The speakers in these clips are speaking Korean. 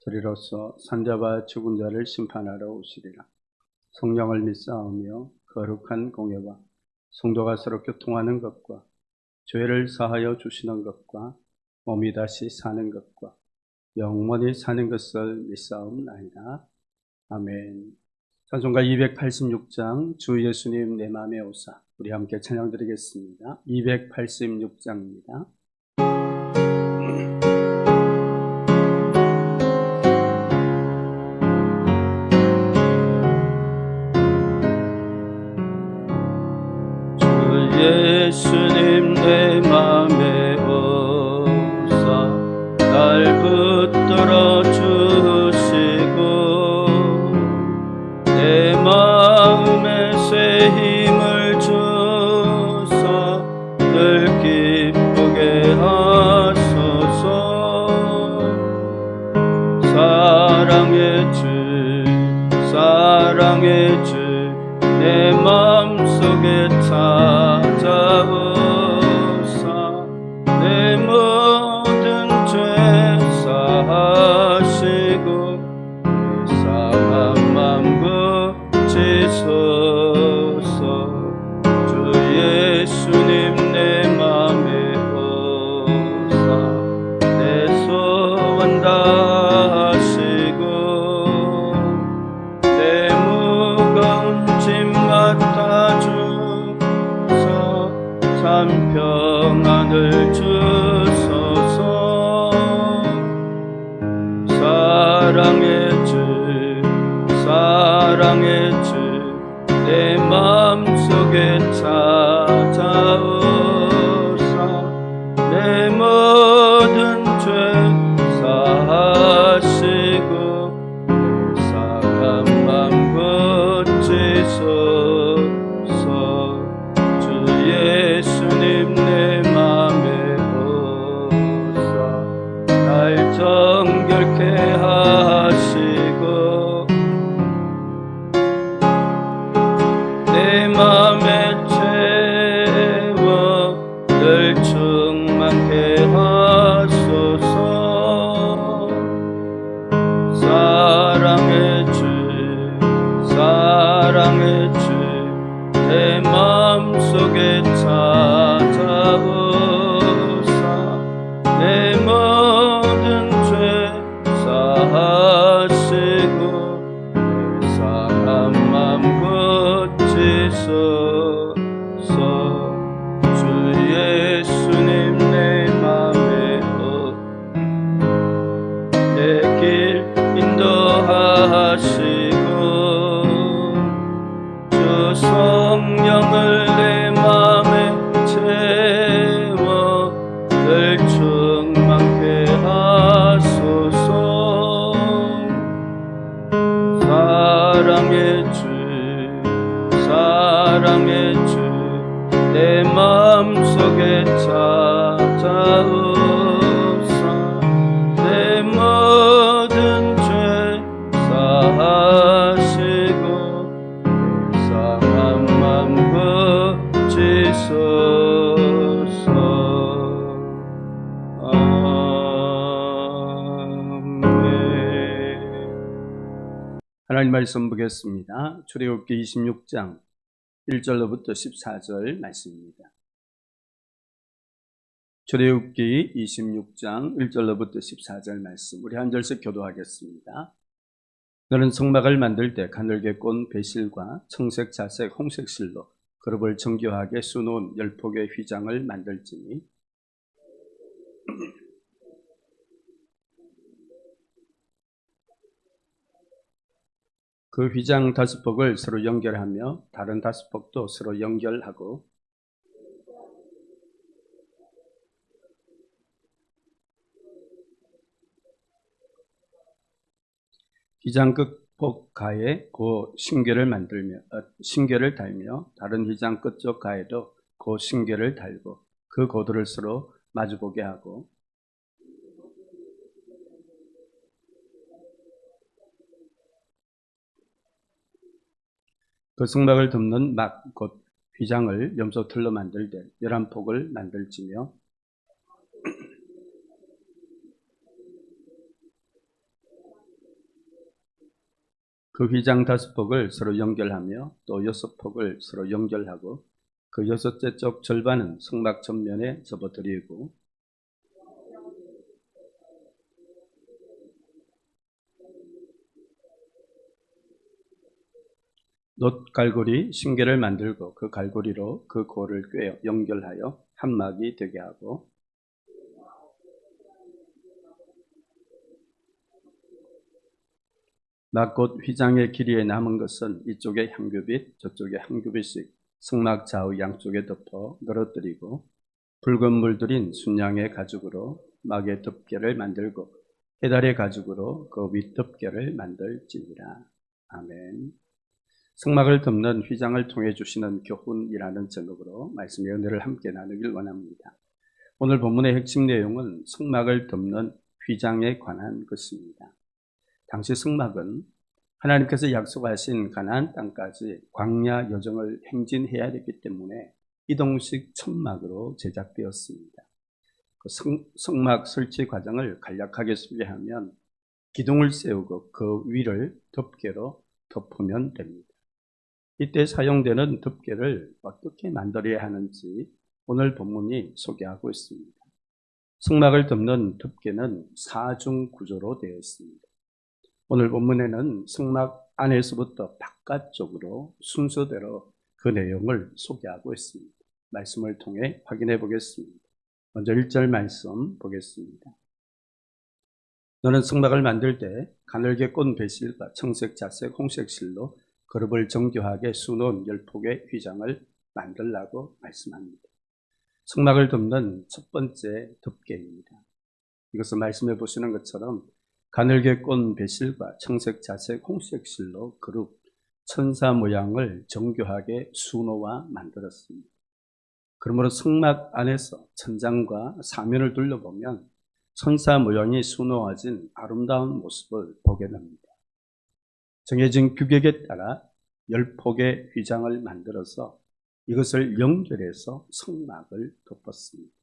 저리로서 산자와 죽은 자를 심판하러 오시리라. 성령을 믿사오며 거룩한 공예와 성도가 서로 교통하는 것과 죄를 사하여 주시는 것과 몸이 다시 사는 것과 영원히 사는 것을 믿사옵나이다. 아멘. 찬송가 286장 주 예수님 내 맘에 오사 우리 함께 찬양 드리겠습니다. 286장입니다. 예수님 내 맘에 오사 날 붙들어 주시고 내 마음에 새힘 하나님 말씀 보겠습니다. 출애굽기 26장 1절로부터 14절 말씀입니다. 출애굽기 26장 1절로부터 14절 말씀 우리 한 절씩 교도하겠습니다. 너는 성막을 만들 때 가늘게 꼰 배실과 청색, 자색, 홍색 실로 그룹을 정교하게 수놓은 열 폭의 휘장을 만들지니 그 휘장 다섯 폭을 서로 연결하며 다른 다섯 폭도 서로 연결하고 휘장 끝 폭 가에 그 신결을 만들며 어, 신결을 달며 다른 휘장 끝쪽 가에도 그 신결을 달고 그 고도를 서로 마주보게 하고 그 승막을 덮는 막 곧 휘장을 염소 틀로 만들되 열한 폭을 만들지며 그 휘장 다섯 폭을 서로 연결하며 또 여섯 폭을 서로 연결하고 그 여섯째 쪽 절반은 성막 전면에 접어드리고 놋 갈고리 신계를 만들고 그 갈고리로 그 고를 꿰어 연결하여 한 막이 되게 하고 막곧 휘장의 길이에 남은 것은 이쪽에 한 규빗, 저쪽에 한 규빗씩 승막 좌우 양쪽에 덮어 늘어뜨리고 붉은 물들인 순양의 가죽으로 막의 덮개를 만들고 해달의 가죽으로 그 윗덮개를 만들지니라. 아멘. 승막을 덮는 휘장을 통해 주시는 교훈이라는 제목으로 말씀의 은혜를 함께 나누길 원합니다. 오늘 본문의 핵심 내용은 승막을 덮는 휘장에 관한 것입니다. 당시 승막은 하나님께서 약속하신 가나안 땅까지 광야 여정을 행진해야 됐기 때문에 이동식 천막으로 제작되었습니다. 그 성, 성막 설치 과정을 간략하게 소개하면 기둥을 세우고 그 위를 덮개로 덮으면 됩니다. 이때 사용되는 덮개를 어떻게 만들어야 하는지 오늘 본문이 소개하고 있습니다. 성막을 덮는 덮개는 사중 구조로 되어 있습니다. 오늘 본문에는 성막 안에서부터 바깥쪽으로 순서대로 그 내용을 소개하고 있습니다. 말씀을 통해 확인해 보겠습니다. 먼저 1절 말씀 보겠습니다. 너는 성막을 만들 때 가늘게 꼰 배실과 청색, 자색, 홍색 실로 그룹을 정교하게 수놓은 열폭의 휘장을 만들라고 말씀합니다. 성막을 덮는 첫 번째 덮개입니다. 이것은 말씀해 보시는 것처럼 가늘게 꼰 배실과 청색, 자색, 홍색 실로 그룹 천사 모양을 정교하게 수놓아 만들었습니다. 그러므로 성막 안에서 천장과 사면을 둘러보면 천사 모양이 수놓아진 아름다운 모습을 보게 됩니다. 정해진 규격에 따라 열 폭의 휘장을 만들어서 이것을 연결해서 성막을 덮었습니다.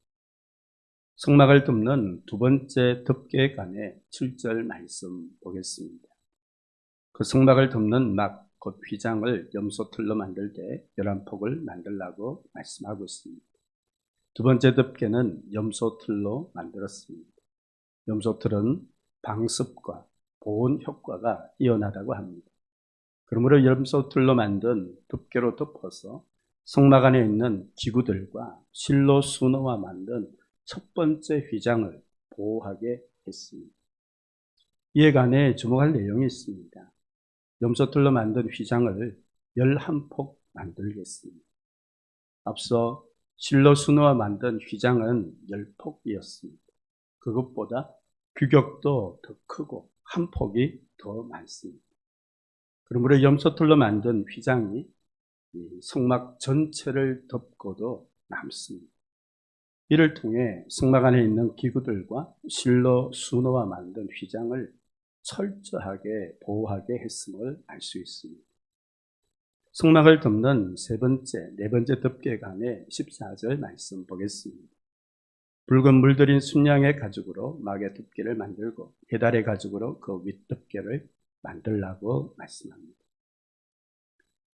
성막을 덮는 두 번째 관해 7절 말씀 보겠습니다. 그 성막을 덮는 막, 곧 휘장을 염소틀로 만들 때 열한 폭을 만들라고 말씀하고 있습니다. 두 번째 덮개는 염소틀로 만들었습니다. 염소틀은 방습과 보온 효과가 뛰어나다고 합니다. 그러므로 염소틀로 만든 덮개로 덮어서 성막 안에 있는 기구들과 실로 수놓아 만든 첫 번째 휘장을 보호하게 했습니다. 이에 관해 주목할 내용이 있습니다. 염소틀로 만든 휘장을 11폭 만들겠습니다. 앞서 실로 수놓아 만든 휘장은 10폭이었습니다. 그것보다 규격도 더 크고 한 폭이 더 많습니다. 그러므로 염소틀로 만든 휘장이 성막 전체를 덮고도 남습니다. 이를 통해 성막 안에 있는 기구들과 실로 수놓아 만든 휘장을 철저하게 보호하게 했음을 알 수 있습니다. 성막을 덮는 세 번째, 네 번째 덮개 간의 14절 말씀 보겠습니다. 붉은 물들인 순양의 가죽으로 막의 덮개를 만들고 해달의 가죽으로 그 윗덮개를 만들라고 말씀합니다.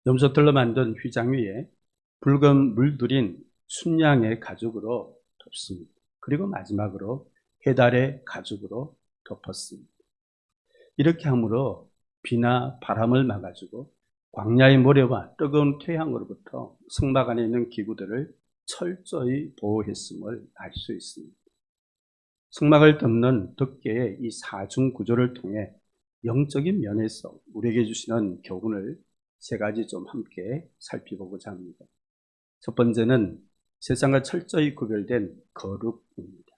염소털로 만든 휘장 위에 붉은 물들인 순양의 가죽으로 덮습니다. 그리고 마지막으로 해달의 가죽으로 덮었습니다. 이렇게 함으로 비나 바람을 막아주고 광야의 모래와 뜨거운 태양으로부터 성막 안에 있는 기구들을 철저히 보호했음을 알 수 있습니다. 성막을 덮는 덮개의 이 사중 구조를 통해 영적인 면에서 우리에게 주시는 교훈을 세 가지 좀 함께 살펴보고자 합니다. 첫 번째는 세상과 철저히 구별된 거룩입니다.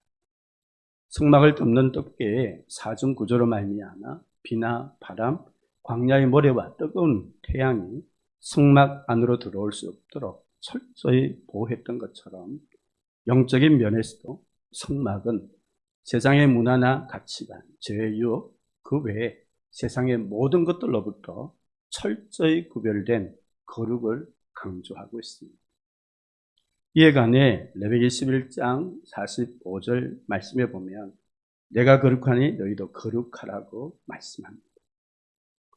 성막을 덮는 덮개의 사중 구조로 말미암아 비나 바람, 광야의 모래와 뜨거운 태양이 성막 안으로 들어올 수 없도록 철저히 보호했던 것처럼 영적인 면에서도 성막은 세상의 문화나 가치관, 죄의 유혹, 그 외에 세상의 모든 것들로부터 철저히 구별된 거룩을 강조하고 있습니다. 이에 관해 레위기 11장 45절 말씀에 보면 내가 거룩하니 너희도 거룩하라고 말씀합니다.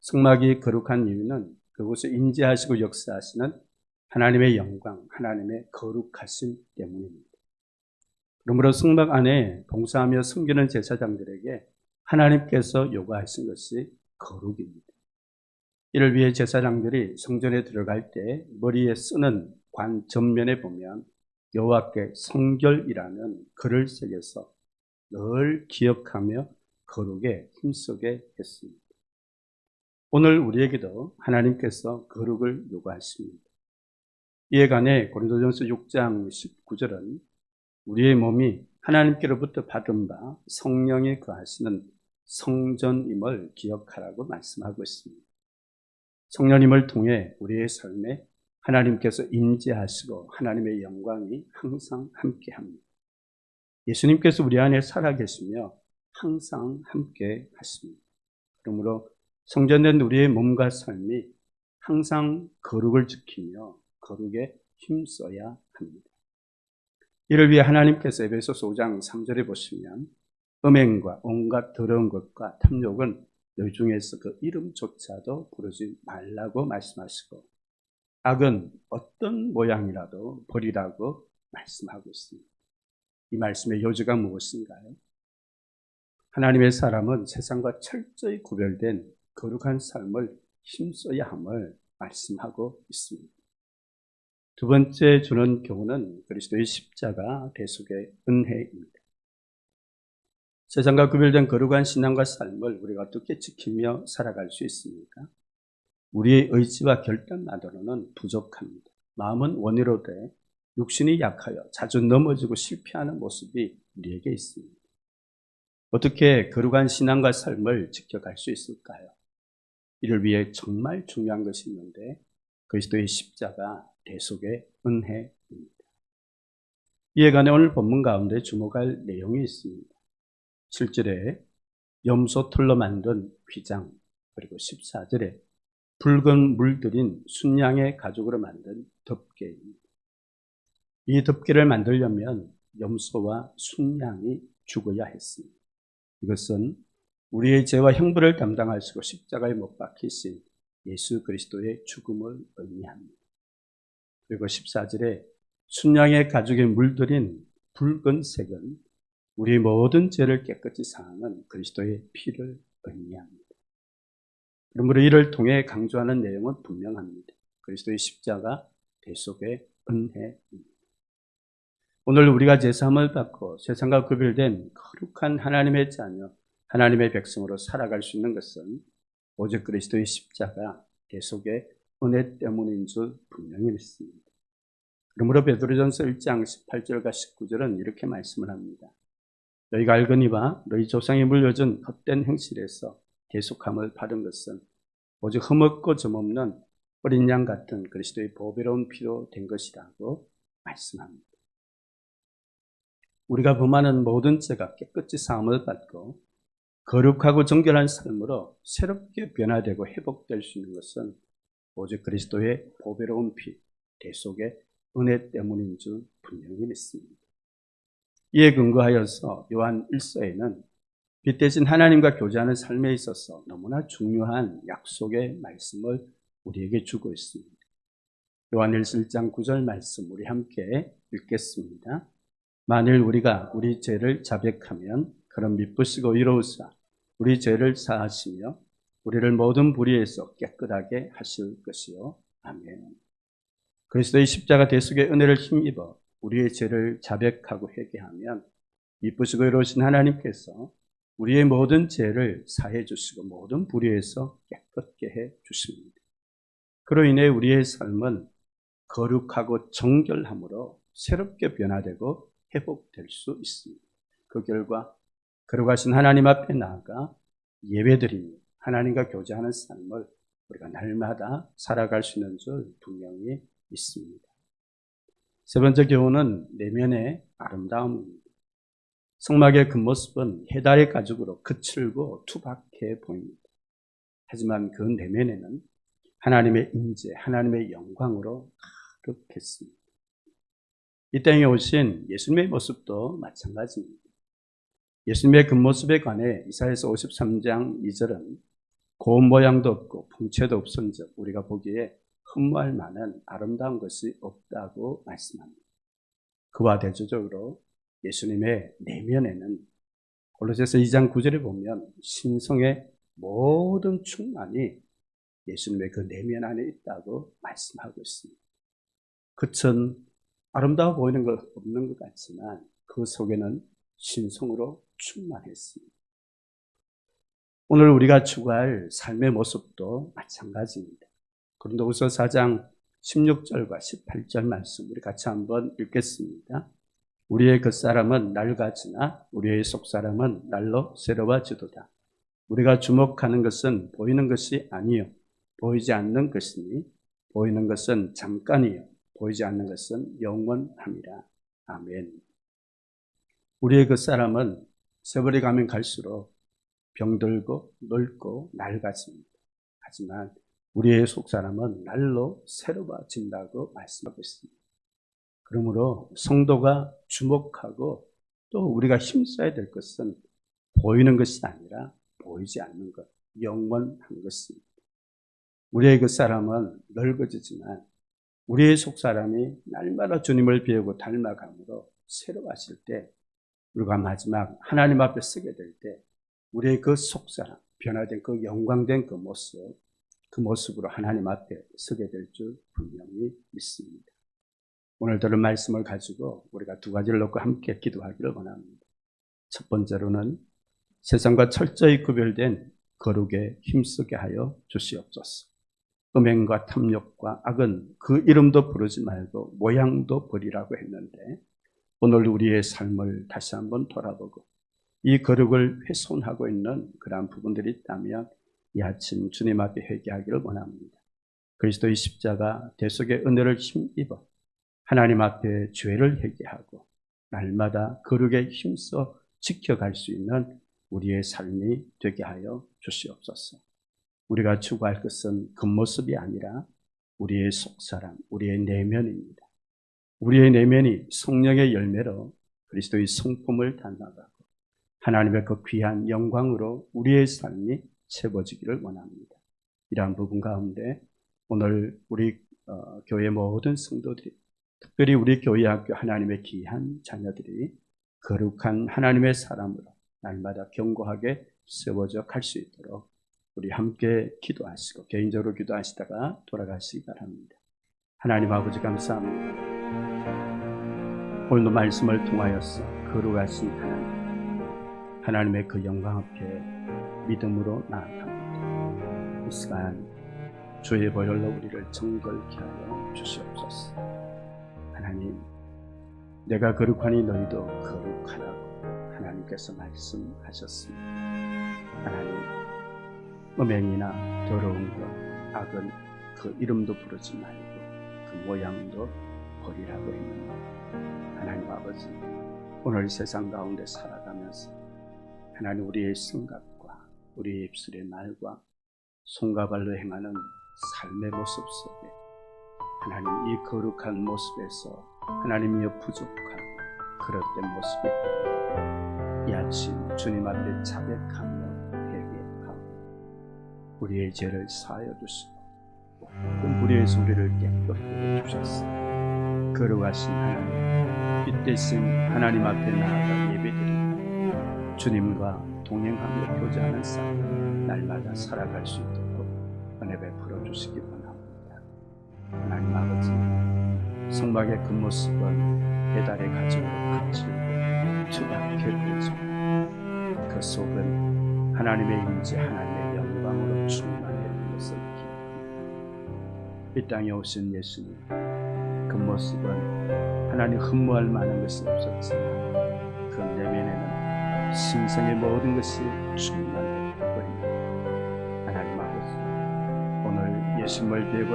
성막이 거룩한 이유는 그곳을 인지하시고 역사하시는 하나님의 영광, 하나님의 거룩하심 때문입니다. 그러므로 성막 안에 봉사하며 섬기는 제사장들에게 하나님께서 요구하신 것이 거룩입니다. 이를 위해 제사장들이 성전에 들어갈 때 머리에 쓰는 관 전면에 보면 여호와께 성결이라는 글을 새겨서 늘 기억하며 거룩에 힘쓰게 했습니다. 오늘 우리에게도 하나님께서 거룩을 요구하십니다. 이에 관해 고린도전서 6장 19절은 우리의 몸이 하나님께로부터 받은 바 성령이 거하시는 성전임을 기억하라고 말씀하고 있습니다. 성령님을 통해 우리의 삶에 하나님께서 임재하시고 하나님의 영광이 항상 함께 합니다. 예수님께서 우리 안에 살아계시며 항상 함께 하십니다. 그러므로 성전된 우리의 몸과 삶이 항상 거룩을 지키며 거룩에 힘써야 합니다. 이를 위해 하나님께서 에베소서 5장 3절에 보시면 음행과 온갖 더러운 것과 탐욕은 너희 중에서 그 이름조차도 부르지 말라고 말씀하시고 악은 어떤 모양이라도 버리라고 말씀하고 있습니다. 이 말씀의 요지가 무엇인가요? 하나님의 사람은 세상과 철저히 구별된 거룩한 삶을 힘써야 함을 말씀하고 있습니다. 두 번째 주는 교훈은 그리스도의 십자가 대속의 은혜입니다. 세상과 구별된 거룩한 신앙과 삶을 우리가 어떻게 지키며 살아갈 수 있습니까? 우리의 의지와 결단만으로는 부족합니다. 마음은 원의로 돼 육신이 약하여 자주 넘어지고 실패하는 모습이 우리에게 있습니다. 어떻게 거룩한 신앙과 삶을 지켜갈 수 있을까요? 이를 위해 정말 중요한 것이 있는데 그리스도의 십자가 대속의 은혜입니다. 이에 관해 오늘 본문 가운데 주목할 내용이 있습니다. 7절에 염소 털로 만든 휘장 그리고 14절에 붉은 물들인 순양의 가죽으로 만든 덮개입니다. 이 덮개를 만들려면 염소와 순양이 죽어야 했습니다. 이것은 우리의 죄와 형벌을 담당하시고 십자가에 못 박히신 예수 그리스도의 죽음을 의미합니다. 그리고 14절에 순양의 가죽에 물들인 붉은 색은 우리 모든 죄를 깨끗이 사하는 그리스도의 피를 의미합니다. 그러므로 이를 통해 강조하는 내용은 분명합니다. 그리스도의 십자가 대속의 은혜입니다. 오늘 우리가 제사함을 받고 세상과 구별된 거룩한 하나님의 자녀, 하나님의 백성으로 살아갈 수 있는 것은 오직 그리스도의 십자가 대속의 은혜 때문인 줄 분명히 믿습니다. 그러므로 베드로전서 1장 18절과 19절은 이렇게 말씀을 합니다. 너희가 알거니와 너희 조상이 물려준 헛된 행실에서 계속함을 받은 것은 오직 흠없고 점없는 어린 양 같은 그리스도의 보배로운 피로 된 것이라고 말씀합니다. 우리가 범하는 모든 죄가 깨끗이 사함을 받고 거룩하고 정결한 삶으로 새롭게 변화되고 회복될 수 있는 것은 오직 그리스도의 보배로운 피, 대속의 은혜 때문인 줄 분명히 믿습니다. 이에 근거하여서 요한 1서에는 빛 대신 하나님과 교제하는 삶에 있어서 너무나 중요한 약속의 말씀을 우리에게 주고 있습니다. 요한일서 1장 9절 말씀 우리 함께 읽겠습니다. 만일 우리가 우리 죄를 자백하면 그런 미쁘시고 이로우사 우리 죄를 사하시며 우리를 모든 불의에서 깨끗하게 하실 것이요. 아멘. 그리스도의 십자가 대속의 은혜를 힘입어 우리의 죄를 자백하고 회개하면 미쁘시고 이로우신 하나님께서 우리의 모든 죄를 사해 주시고 모든 불의에서 깨끗게 해 주십니다. 그로 인해 우리의 삶은 거룩하고 정결함으로 새롭게 변화되고 회복될 수 있습니다. 그 결과 거룩하신 하나님 앞에 나아가 예배드리며 하나님과 교제하는 삶을 우리가 날마다 살아갈 수 있는 줄 분명히 믿습니다. 세 번째 교훈은 내면의 아름다움입니다. 성막의 그 모습은 해달의 가죽으로 거칠고 투박해 보입니다. 하지만 그 내면에는 하나님의 임재, 하나님의 영광으로 가득했습니다. 이 땅에 오신 예수님의 모습도 마찬가지입니다. 예수님의 그 모습에 관해 이사에서 53장 2절은 고운 모양도 없고 풍채도 없은즉 우리가 보기에 흠모할 만한 아름다운 것이 없다고 말씀합니다. 그와 대조적으로 예수님의 내면에는 골로새서 2장 9절에 보면 신성의 모든 충만이 예수님의 그 내면 안에 있다고 말씀하고 있습니다. 그천 아름다워 보이는 것 없는 것 같지만 그 속에는 신성으로 충만했습니다. 오늘 우리가 추구할 삶의 모습도 마찬가지입니다. 고린도후서 4장 16절과 18절 말씀 우리 같이 한번 읽겠습니다. 우리의 그 사람은 낡아지나 우리의 속 사람은 날로 새로워지도다. 우리가 주목하는 것은 보이는 것이 아니요 보이지 않는 것이니 보이는 것은 잠깐이요 보이지 않는 것은 영원함이라. 아멘. 우리의 그 사람은 세월이 가면 갈수록 병들고 늙고 낡아집니다. 하지만 우리의 속 사람은 날로 새로워진다고 말씀하고 있습니다. 그러므로 성도가 주목하고 또 우리가 힘써야 될 것은 보이는 것이 아니라 보이지 않는 것, 영원한 것입니다. 우리의 그 사람은 늙어지지만 우리의 속 사람이 날마다 주님을 배우고 닮아감으로 새로워질 때 우리가 마지막 하나님 앞에 서게 될 때 우리의 그 속 사람 변화된 그 영광된 그 모습 그 모습으로 하나님 앞에 서게 될 줄 분명히 믿습니다. 오늘 들은 말씀을 가지고 우리가 두 가지를 놓고 함께 기도하기를 원합니다. 첫 번째로는 세상과 철저히 구별된 거룩에 힘쓰게 하여 주시옵소서. 음행과 탐욕과 악은 그 이름도 부르지 말고 모양도 버리라고 했는데 오늘 우리의 삶을 다시 한번 돌아보고 이 거룩을 훼손하고 있는 그러한 부분들이 있다면 이 아침 주님 앞에 회개하기를 원합니다. 그리스도의 십자가 대속의 은혜를 힘입어 하나님 앞에 죄를 회개하고 날마다 거룩에 힘써 지켜갈 수 있는 우리의 삶이 되게 하여 주시옵소서. 우리가 추구할 것은 겉모습이 아니라 우리의 속사람, 우리의 내면입니다. 우리의 내면이 성령의 열매로 그리스도의 성품을 닮아가고 하나님의 그 귀한 영광으로 우리의 삶이 채워지기를 원합니다. 이러한 부분 가운데 오늘 우리 어, 교회 모든 성도들이 특별히 우리 교회 학교 하나님의 귀한 자녀들이 거룩한 하나님의 사람으로 날마다 견고하게 세워져 갈 수 있도록 우리 함께 기도하시고 개인적으로 기도하시다가 돌아가시기 바랍니다. 하나님 아버지 감사합니다. 오늘도 말씀을 통하여서 거룩하신 하나님, 하나님의 그 영광 앞에 믿음으로 나아갑니다. 이 시간 주의 보혈로 우리를 정결케 하여 주시옵소서. 하나님, 내가 거룩하니 너희도 거룩하라고 하나님께서 말씀하셨습니다. 하나님, 음행이나 더러운 것, 악은 그 이름도 부르지 말고 그 모양도 버리라고 했는데 하나님 아버지 오늘 세상 가운데 살아가면서 하나님 우리의 생각과 우리의 입술의 말과 손과 발로 행하는 삶의 모습 속에 하나님 이 거룩한 모습에서 하나님이여 부족하고 그릇된 모습이 이 아침 주님 앞에 자백하며 우리의 죄를 사하여 주시고 모든 우리의 소리를 깨끗게 해주셨습니다. 거룩하신 하나님, 이 대신 하나님 앞에 나아가 예배드리고 주님과 동행하며 교제하는 삶 날마다 살아갈 수 있도록 은혜 베풀어 주시기 원합니다. 하나님 아버지, 성막의 그 모습은 배달의 가정으로 갇히고 투박해 보이죠. 그 속은 하나님의 임재, 하나님의 영광으로 충만해 것을 기억합니다. 이 땅에 오신 예수님, 그 모습은 하나님 흠모할 만한 것이 없었지만 그 내면에는 신성의 모든 것이 충만해 보입니다. 예수님을 비고